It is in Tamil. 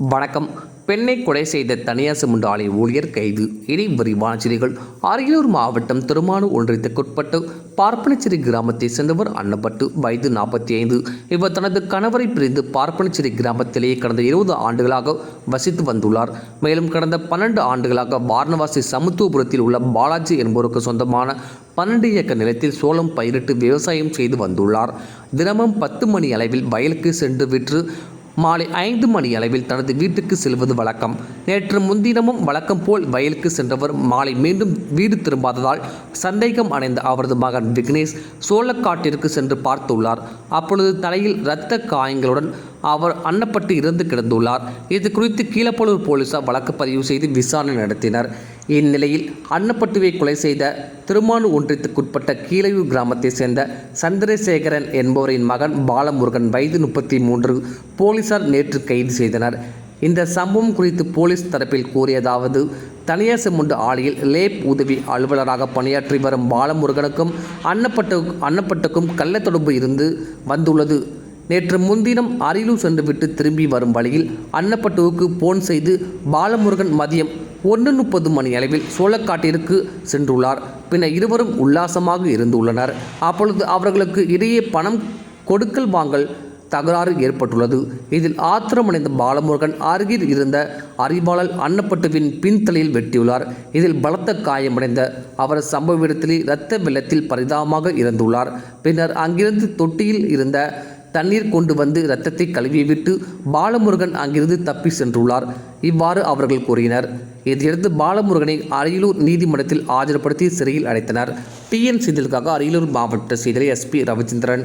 வணக்கம். பெண்ணை கொலை செய்த தனியார் சிமெண்ட் ஆலை ஊழியர் கைது. இனி விரிவான செய்திகள். அரியலூர் மாவட்டம் திருமானூர் ஒன்றியத்துக்குட்பட்டு பார்ப்பனச்சேரி கிராமத்தை சேர்ந்தவர் அன்னப்பட்டு. வயது நாற்பத்தி ஐந்து இவர் தனது கணவரை பிரிந்து பார்ப்பனச்சேரி கிராமத்திலேயே கடந்த இருபது ஆண்டுகளாக வசித்து வந்துள்ளார். மேலும் கடந்த பன்னெண்டு ஆண்டுகளாக வாரணவாசி சமத்துவபுரத்தில் உள்ள பாலாஜி என்பவருக்கு சொந்தமான பன்னெண்டு ஏக்கர் நிலத்தில் சோளம் பயிரிட்டு விவசாயம் செய்து வந்துள்ளார். தினமும் பத்து மணி அளவில் வயலுக்கு சென்று விற்று மாலை ஐந்து மணி அளவில் தனது வீட்டுக்கு செல்வது வழக்கம். நேற்று முன்தினமும் வழக்கம் போல் வயலுக்கு சென்றவர் மாலை மீண்டும் வீடு திரும்பாததால் சந்தேகம் அடைந்த அவரது மகன் விக்னேஷ் சோளக்காட்டிற்கு சென்று பார்த்துள்ளார். அப்பொழுது தலையில் இரத்த காயங்களுடன் அவர் அன்னப்பட்டு இறந்து கிடந்துள்ளார். இது குறித்து கீழப்பலூர் போலீசார் வழக்கு பதிவு செய்து விசாரணை நடத்தினர். இந்நிலையில் அன்னப்பட்டுவை கொலை செய்த திருமானு ஒன்றியத்துக்குட்பட்ட கீழையூர் கிராமத்தைச் சேர்ந்த சந்திரசேகரன் என்பவரின் மகன் பாலமுருகன் வயது முப்பத்தி மூன்று போலீசார் நேற்று கைது செய்தனர். இந்த சம்பவம் குறித்து போலீஸ் தரப்பில் கூறியதாவது தனியார் சிமெண்ட் ஆலையில் லேப் உதவி அலுவலராக பணியாற்றி வரும் பாலமுருகனுக்கும் அன்னப்பட்டு அன்னப்பட்டுக்கும் கள்ள தொடர்பு இருந்து வந்துள்ளது. நேற்று முன்தினம் அரியலூர் சென்றுவிட்டு திரும்பி வரும் வழியில் அன்னப்பட்டுவுக்கு போன் செய்து பாலமுருகன் மதியம் ஒன்று முப்பது மணி அளவில் சோளக்காட்டிற்கு சென்றுள்ளார். பின்னர் இருவரும் உல்லாசமாக இருந்துள்ளனர். அப்பொழுது அவர்களுக்கு இடையே பணம் கொடுக்கல் வாங்கல் தகராறு ஏற்பட்டுள்ளது. இதில் ஆத்திரமடைந்த பாலமுருகன் அருகில் இருந்த அறிவாளர் அன்னப்பட்டுவின் பின்தலையில் வெட்டியுள்ளார். இதில் பலத்த காயமடைந்த அவர் சம்பவ இடத்திலே இரத்த வெள்ளத்தில் பரிதாபமாக இறந்துள்ளார் பின்னர் அங்கிருந்து தொட்டியில் இருந்த தண்ணீர் கொண்டு வந்து இரத்தத்தை கழுவிவிட்டு பாலமுருகன் அங்கிருந்து தப்பி சென்றுள்ளார். இவ்வாறு அவர்கள் கூறினர். இதையடுத்து பாலமுருகனை அரியலூர் நீதிமன்றத்தில் ஆஜர்படுத்தி சிறையில் அடைத்தனர். டிஎன் செய்திகளுக்காக அரியலூர் மாவட்ட செய்தியை எஸ்பி ரவிச்சந்திரன்.